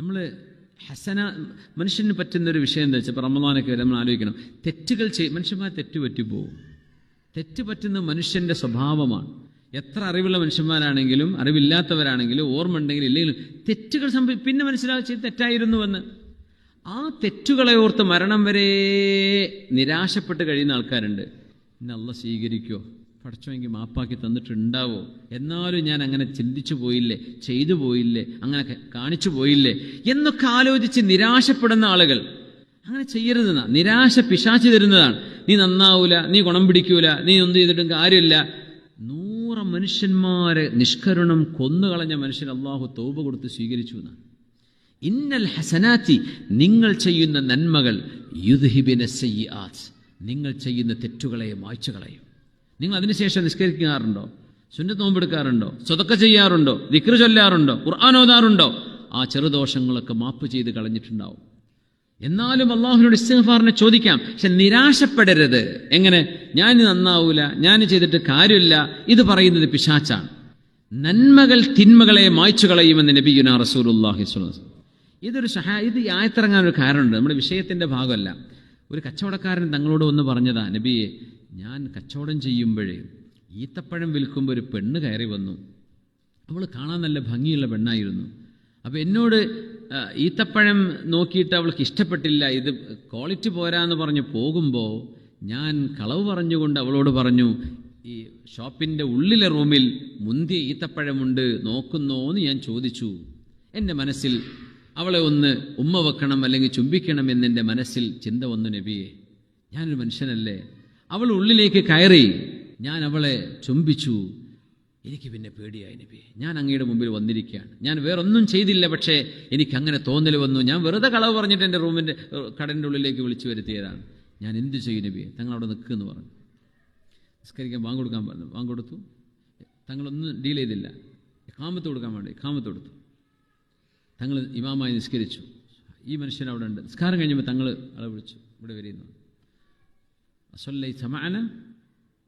നമ്മൾ ഹസന മനുഷ്യന് പറ്റുന്ന ഒരു വിഷയം എന്താ വെച്ചാൽ റമദാനൊക്കെ വരെ നമ്മൾ ആലോചിക്കണം. തെറ്റുകൾ ചെയ്യും മനുഷ്യന്മാർ തെറ്റ് പോകും തെറ്റ് പറ്റുന്ന മനുഷ്യന്റെ സ്വഭാവമാണ്. എത്ര അറിവുള്ള മനുഷ്യന്മാരാണെങ്കിലും അറിവില്ലാത്തവരാണെങ്കിലും ഓർമ്മ ഉണ്ടെങ്കിലും ഇല്ലെങ്കിലും തെറ്റുകൾ സംഭവി പിന്നെ മനസ്സിലാക്കി തെറ്റായിരുന്നുവെന്ന്. ആ തെറ്റുകളെ ഓർത്ത് മരണം വരെ നിരാശപ്പെട്ട് കഴിയുന്ന ആൾക്കാരുണ്ട്. ഇന്ന് അല്ല സ്വീകരിക്കോ? പഠിച്ചോമെങ്കിൽ മാപ്പാക്കി തന്നിട്ടുണ്ടാവോ? എന്നാലും ഞാൻ അങ്ങനെ ചിന്തിച്ചു പോയില്ലേ ചെയ്തു പോയില്ലേ അങ്ങനെ കാണിച്ചു പോയില്ലേ എന്നൊക്കെ ആലോചിച്ച് നിരാശപ്പെടുന്ന ആളുകൾ. അങ്ങനെ ചെയ്യരുതെന്നാ. നിരാശ പിശാച്ചു തരുന്നതാണ്. നീ നന്നാവൂല നീ ഗുണം പിടിക്കൂല നീ ഒന്നും ചെയ്തിട്ടും കാര്യമില്ല. നൂറ് മനുഷ്യന്മാരെ നിഷ്കരുണം കൊന്നുകളഞ്ഞ മനുഷ്യൻ അള്ളാഹു തോപ കൊടുത്ത് സ്വീകരിച്ചു എന്നാണ്. ഇന്നൽ ഹസനാത്തി നിങ്ങൾ ചെയ്യുന്ന നന്മകൾ യുദ്ഹിബിന നിങ്ങൾ ചെയ്യുന്ന തെറ്റുകളെ മായ്ച്ചു കളയും നിങ്ങൾ അതിനുശേഷം നിഷ്കരിക്കാറുണ്ടോ സുന്നത്ത് നോമ്പെടുക്കാറുണ്ടോ സ്വതക്ക ചെയ്യാറുണ്ടോ? ദിക്ർ ചൊല്ലാറുണ്ടോ? ഖുർആൻ ഓതാറുണ്ടോ? ആ ചെറുദോഷങ്ങളൊക്കെ മാപ്പ് ചെയ്ത് കളഞ്ഞിട്ടുണ്ടാവും. എന്നാലും അള്ളാഹുവിനോട് ഇസ്തിഗ്ഫാറിനെ ചോദിക്കാം. പക്ഷെ നിരാശപ്പെടരുത്. എങ്ങനെ? ഞാൻ നന്നാവൂല ഞാൻ ചെയ്തിട്ട് കാര്യമില്ല. ഇത് പറയുന്നത് പിശാച്ചാണ്. നന്മകൾ തിന്മകളെ മായ്ച്ചു കളയുമെന്ന് നബിയുന അലൈഹി വസല്ലം. ഇതൊരു സഹായ ഇത് ഒരു കാരണമുണ്ട്. നമ്മുടെ വിഷയത്തിന്റെ ഭാഗമല്ല. ഒരു കച്ചവടക്കാരൻ തങ്ങളോട് ഒന്ന് പറഞ്ഞതാ നബിയെ ഞാൻ കച്ചവടം ചെയ്യുമ്പോഴേ ഈത്തപ്പഴം വിൽക്കുമ്പോൾ ഒരു പെണ്ണ് കയറി വന്നു. അവൾ കാണാൻ നല്ല ഭംഗിയുള്ള പെണ്ണായിരുന്നു. അപ്പോൾ എന്നോട് ഈത്തപ്പഴം നോക്കിയിട്ട് അവൾക്ക് ഇഷ്ടപ്പെട്ടില്ല ഇത് ക്വാളിറ്റി പോരാന്ന് പറഞ്ഞ് പോകുമ്പോൾ ഞാൻ കളവ് പറഞ്ഞുകൊണ്ട് അവളോട് പറഞ്ഞു ഈ ഷോപ്പിന്റെ ഉള്ളിലെ റൂമിൽ മുന്തിയ ഈത്തപ്പഴമുണ്ട് നോക്കുന്നോ എന്ന് ഞാൻ ചോദിച്ചു. എന്റെ മനസ്സിൽ അവളെ ഒന്ന് ഉമ്മ വെക്കണം അല്ലെങ്കിൽ ചുംബിക്കണം എന്നെന്റെ മനസ്സിൽ ചിന്ത വന്നു നബിയെ. ഞാനൊരു മനുഷ്യനല്ലേ? അവൾ ഉള്ളിലേക്ക് കയറി. ഞാൻ അവളെ ചുംബിച്ചു. എനിക്ക് പിന്നെ പേടിയായി നബി ഞാൻ അങ്ങയുടെ മുമ്പിൽ വന്നിരിക്കുകയാണ്. ഞാൻ വേറൊന്നും ചെയ്തില്ല പക്ഷേ എനിക്ക് അങ്ങനെ തോന്നൽ വന്നു. ഞാൻ വെറുതെ കളവ് പറഞ്ഞിട്ട് എന്റെ റൂമിന്റെ കടന്റെ ഉള്ളിലേക്ക് വിളിച്ചു വരുത്തിയതാണ്. ഞാൻ എന്ത് ചെയ്യും നബി തങ്ങൾ അവിടെ നിൽക്കുമെന്ന് പറഞ്ഞു. നിസ്കരിക്കാൻ ബാങ്ക് കൊടുക്കാൻ പറഞ്ഞു ബാങ്ക് കൊടുത്തു. തങ്ങളൊന്നും ഡീൽ ചെയ്തില്ല. കാമത്ത് കൊടുക്കാൻ വേണ്ടി കാമത്ത് കൊടുത്തു. തങ്ങൾ ഇമാമായി നിസ്കരിച്ചു. ഈ മനുഷ്യൻ അവിടെ ഉണ്ട്. നിസ്കാരം കഴിഞ്ഞപ്പോൾ തങ്ങൾ ആളെ വിളിച്ചു ഇവിടെ വരുന്നു.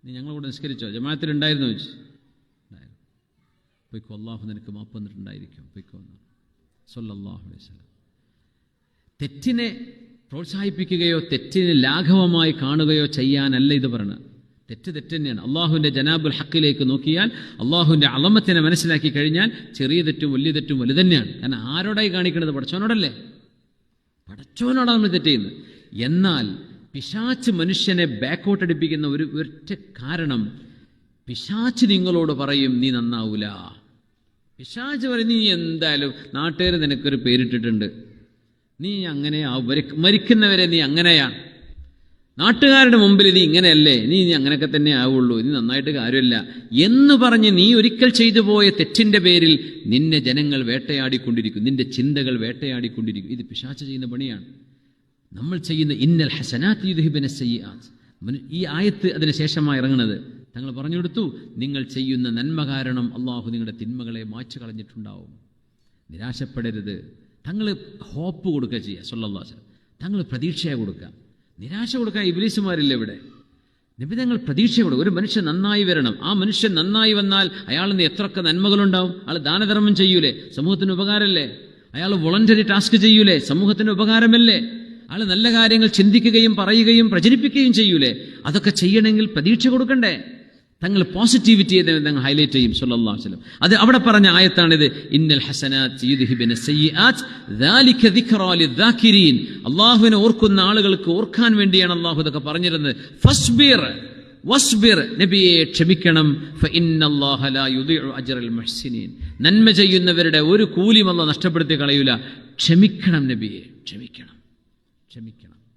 നീ ഞങ്ങളോട് നിസ്കരിച്ചോ? ജമാഅത്തിലുണ്ടായിരുന്നു ഉണ്ടായിരുന്നു ഉണ്ടായിരുന്നു. പൊയ്ക്കോ അള്ളാഹു നിനക്ക് മാപ്പ് വന്നിട്ടുണ്ടായിരിക്കും പൊയ്ക്കോ എന്ന്. സൊല്ലാഹു തെറ്റിനെ പ്രോത്സാഹിപ്പിക്കുകയോ തെറ്റിനെ ലാഘവമായി കാണുകയോ ചെയ്യാനല്ല ഇത് പറയുന്നത് തെറ്റ് തെറ്റ് തന്നെയാണ്. അള്ളാഹുവിന്റെ ജനാബുൽ ഹക്കിലേക്ക് നോക്കിയാൽ അള്ളാഹുവിന്റെ അളമത്തിനെ മനസ്സിലാക്കി കഴിഞ്ഞാൽ ചെറിയ തെറ്റും വലിയ തെറ്റും വലുത് തന്നെയാണ്. കാരണം ആരോടായി കാണിക്കുന്നത് പഠിച്ചവനോടല്ലേ? പഠിച്ചവനോടാണ് നമ്മൾ തെറ്റ് ചെയ്യുന്നത്. എന്നാൽ പിശാച്ച് മനുഷ്യനെ ബാക്കോട്ട് അടിപ്പിക്കുന്ന ഒരു ഒറ്റ കാരണം പിശാച്ച് നിങ്ങളോട് പറയും നീ നന്നാവൂല. പിശാച്ച് പറയും നീ എന്തായാലും നാട്ടുകാർ നിനക്കൊരു പേരിട്ടിട്ടുണ്ട്. നീ അങ്ങനെ മരിക്കുന്നവരെ നീ അങ്ങനെയാണ്. നാട്ടുകാരുടെ മുമ്പിൽ നീ ഇങ്ങനെയല്ലേ? നീ നീ അങ്ങനെയൊക്കെ തന്നെ ആവുള്ളൂ. നീ നന്നായിട്ട് കാര്യമില്ല. എന്ന് പറഞ്ഞ് നീ ഒരിക്കൽ ചെയ്തു പോയ തെറ്റിന്റെ പേരിൽ നിന്നെ ജനങ്ങൾ വേട്ടയാടിക്കൊണ്ടിരിക്കും. നിന്റെ ചിന്തകൾ വേട്ടയാടിക്കൊണ്ടിരിക്കും. ഇത് പിശാച്ച് ചെയ്യുന്ന പണിയാണ്. നമ്മൾ ചെയ്യുന്ന ഇന്നൽ ഹസനാത്ത് യുദ്ഹിബിനെ സയ്യാത്ത് ഈ ആയത്ത് അതിന് ശേഷമായി ഇറങ്ങുന്നത് തങ്ങൾ പറഞ്ഞു കൊടുത്തു നിങ്ങൾ ചെയ്യുന്ന നന്മ കാരണം അള്ളാഹു നിങ്ങളുടെ തിന്മകളെ മാറ്റി കളഞ്ഞിട്ടുണ്ടാവും നിരാശപ്പെടരുത്. തങ്ങൾ ഹോപ്പ് കൊടുക്കുക ചെയ്യുക സൊല്ലാസ് തങ്ങൾ പ്രതീക്ഷയെ കൊടുക്കുക. നിരാശ കൊടുക്കാൻ ഇബ്ലീസുമാരില്ല ഇവിടെ. നിബിധങ്ങൾ പ്രതീക്ഷ കൊടുക്കും. ഒരു മനുഷ്യൻ നന്നായി വരണം. ആ മനുഷ്യൻ നന്നായി വന്നാൽ അയാളിന് എത്രയൊക്കെ നന്മകളുണ്ടാവും? അയാൾ ദാനധർമ്മം ചെയ്യൂലേ? സമൂഹത്തിന് ഉപകാരമല്ലേ? അയാൾ വോളണ്ടറി ടാസ്ക് ചെയ്യൂലേ? സമൂഹത്തിന് ഉപകാരമല്ലേ? അയാൾ നല്ല കാര്യങ്ങൾ ചിന്തിക്കുകയും പറയുകയും പ്രചരിപ്പിക്കുകയും ചെയ്യൂലേ? അതൊക്കെ ചെയ്യണമെങ്കിൽ പ്രതീക്ഷ കൊടുക്കണ്ടേ? തങ്ങൾ പോസിറ്റിവിറ്റി തങ്ങൾ ഹൈലൈറ്റ് ചെയ്യും അലൈഹി വസല്ലം. അത് അവിടെ പറഞ്ഞ ആയത്താണിത്. ഇന്നൽ അള്ളാഹുവിനെ ഓർക്കുന്ന ആളുകൾക്ക് ഓർക്കാൻ വേണ്ടിയാണ് അള്ളാഹു ഇതൊക്കെ പറഞ്ഞിരുന്നത്. ഫസ്ബീർ വസ്ബിർ നബിയെ ക്ഷമിക്കണം. നന്മ ചെയ്യുന്നവരുടെ ഒരു കൂലിയും നഷ്ടപ്പെടുത്തി കളയൂല. ക്ഷമിക്കണം നബിയെ ക്ഷമിക്കണം. ക്ഷമിക്കണം.